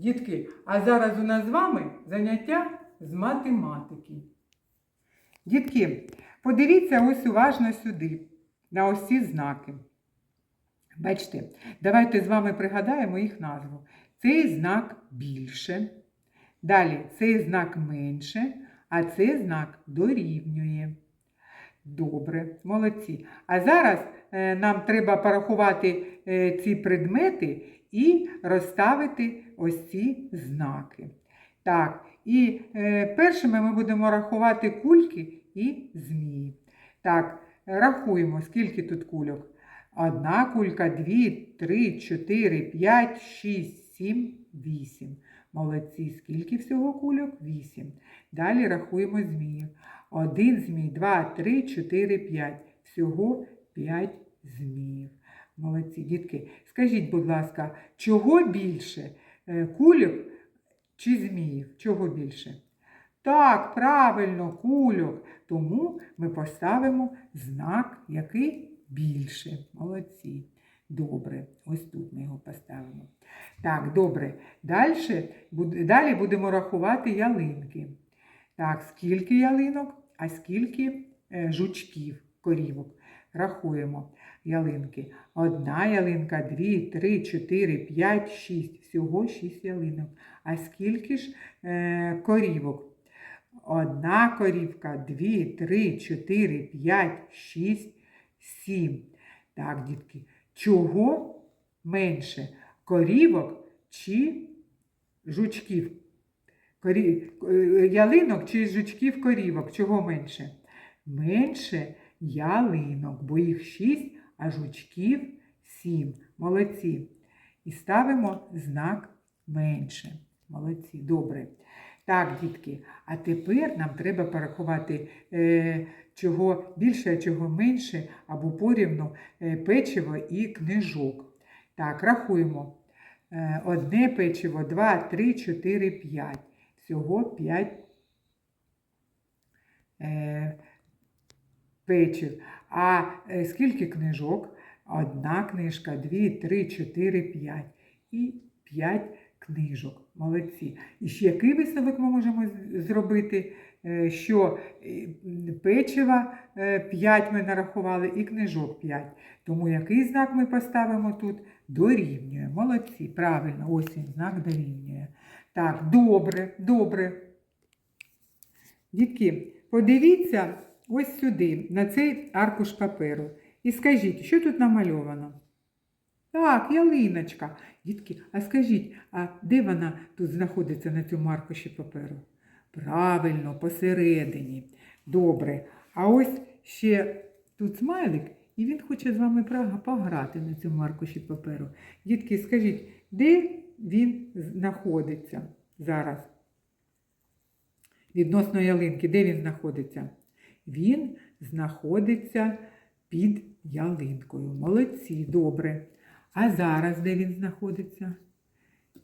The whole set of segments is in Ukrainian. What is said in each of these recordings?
Дітки, а зараз у нас з вами заняття з математики. Дітки, подивіться ось уважно сюди, на ось ці знаки. Бачите, давайте з вами пригадаємо їх назву. Цей знак більше. Далі цей знак менше, а цей знак дорівнює. Добре, молодці. А зараз нам треба порахувати е, ці предмети і розставити ось ці знаки. Так, і е, першими ми будемо рахувати кульки і змії. Так, рахуємо, скільки тут кульок. Одна кулька, дві, три, чотири, п'ять, шість, сім, вісім. Молодці, скільки всього кульок? Вісім. Далі рахуємо зміїв. Один змій, два, три, чотири, п'ять. Всього п'ять зміїв. Молодці, дітки. Скажіть, будь ласка, чого більше? Е, Кульок чи зміїв? Чого більше? Так, правильно, кульок. Тому ми поставимо знак, який більше. Молодці. Добре, ось тут ми його поставимо. Так, добре. Далі, далі будемо рахувати ялинки. Так, скільки ялинок, а скільки е, жучків, корівок. Рахуємо ялинки. Одна ялинка, дві, три, чотири, п'ять, шість. Всього шість ялинок. А скільки ж е, корівок? Одна корівка, дві, три, чотири, п'ять, шість, сім. Так, дітки, чого менше? Корівок чи жучків? Корі... е, Ялинок чи жучків корівок? Чого менше? Менше ялинок, бо їх шість, а жучків сім. Молодці. І ставимо знак менше. Молодці, добре. Так, дітки, а тепер нам треба порахувати, е, чого більше, а чого менше, або порівну е, печиво і книжок. Так, рахуємо. Е, одне печиво, два, три, чотири, п'ять. Всього п'ять е, печив. А е, скільки книжок? Одна книжка, дві, три, чотири, п'ять. І п'ять книжок. Молодці. І ще який висновок ми можемо зробити? Е, Що е, печива 5 ми нарахували і книжок 5. Тому який знак ми поставимо тут? Дорівнює. Молодці. Правильно, ось він знак дорівнює. Так, добре, добре. Дітки, подивіться ось сюди, на цей аркуш паперу. І скажіть, що тут намальовано? Так, ялиночка. Дітки, а скажіть, а де вона тут знаходиться на цьому аркуші паперу? Правильно, посередині. Добре. А ось ще тут смайлик, і він хоче з вами пограти на цьому аркуші паперу. Дітки, скажіть, де він знаходиться зараз? Відносно ялинки, де він знаходиться? Він знаходиться під ялинкою. Молодці, добре. А зараз де він знаходиться?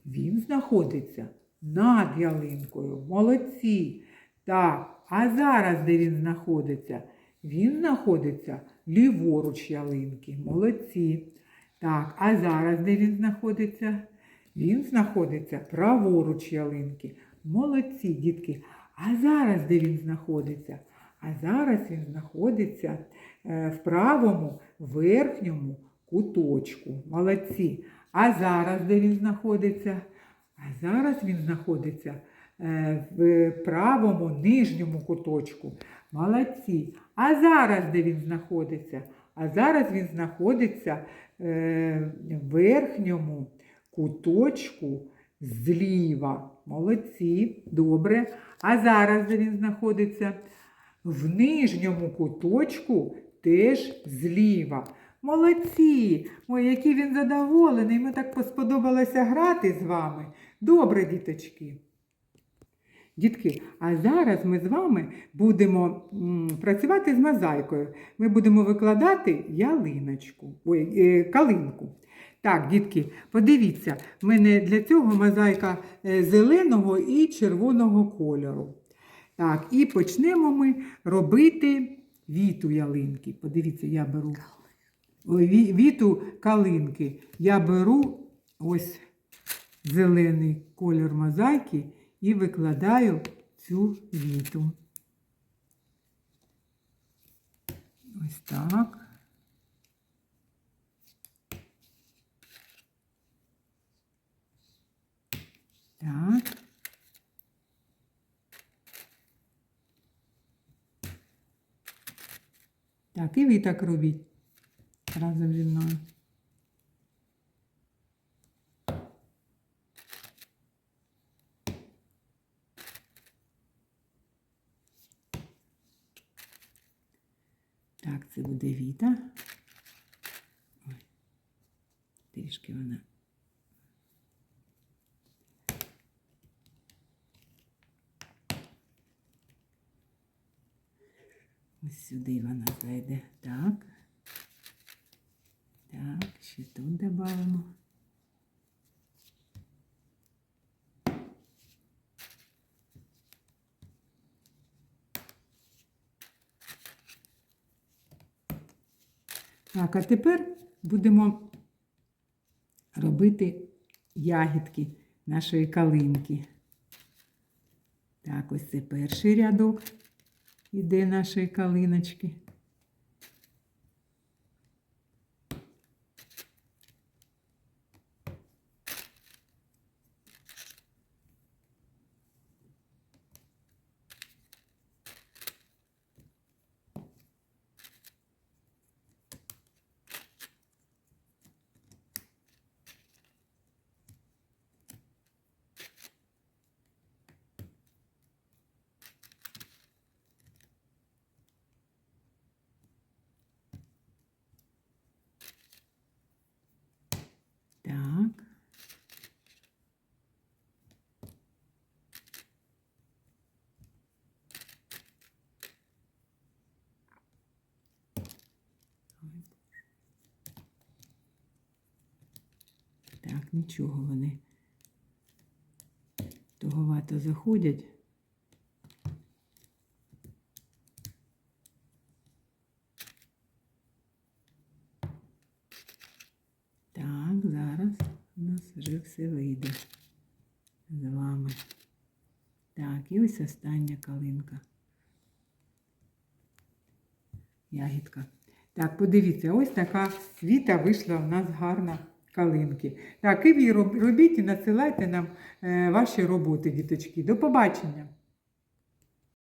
Він знаходиться над ялинкою. Молодці. Так, а зараз де він знаходиться? Він знаходиться ліворуч ялинки. Молодці. Так, а зараз де він знаходиться? Він знаходиться праворуч ялинки. Молодці, дітки. А зараз де він знаходиться? А зараз він знаходиться е, в правому верхньому куточку. Молодці. А зараз де він знаходиться? А зараз він знаходиться е, в правому нижньому куточку. Молодці. А зараз де він знаходиться? А зараз він знаходиться е, в верхньому куточку зліва. Молодці. Добре. А зараз де він знаходиться? В нижньому куточку теж зліва. Молодці! Ой, який він задоволений. Ми так сподобалося грати з вами. Добре, діточки. Дітки, а зараз ми з вами будемо працювати з мозаїкою. Ми будемо викладати ялиночку, ой, е, калинку. Так, дітки, подивіться, в мене для цього мозаїка е, зеленого і червоного кольору. Так, і почнемо ми робити віту ялинки. Подивіться, я беру віту калинки. Я беру ось зелений кольор мозаїки і викладаю цю віту. Ось. Так. Так, і ви так робіть разом зі мною. Так, це буде Віта. Ой, трішки вона. Ось сюди вона зайде. Так. Так, ще тут додамо. Так, а тепер будемо робити ягідки нашої калинки. Так, ось це перший рядок іде нашої калиночки. Так. Так, нічого вони туговато заходять. Так, зараз у нас вже все вийде з вами. Так, і ось остання калинка. Ягідка. Так, подивіться, ось така світа вийшла у нас гарна калинки. Так, і ви робіть і надсилайте нам е, ваші роботи, діточки. До побачення!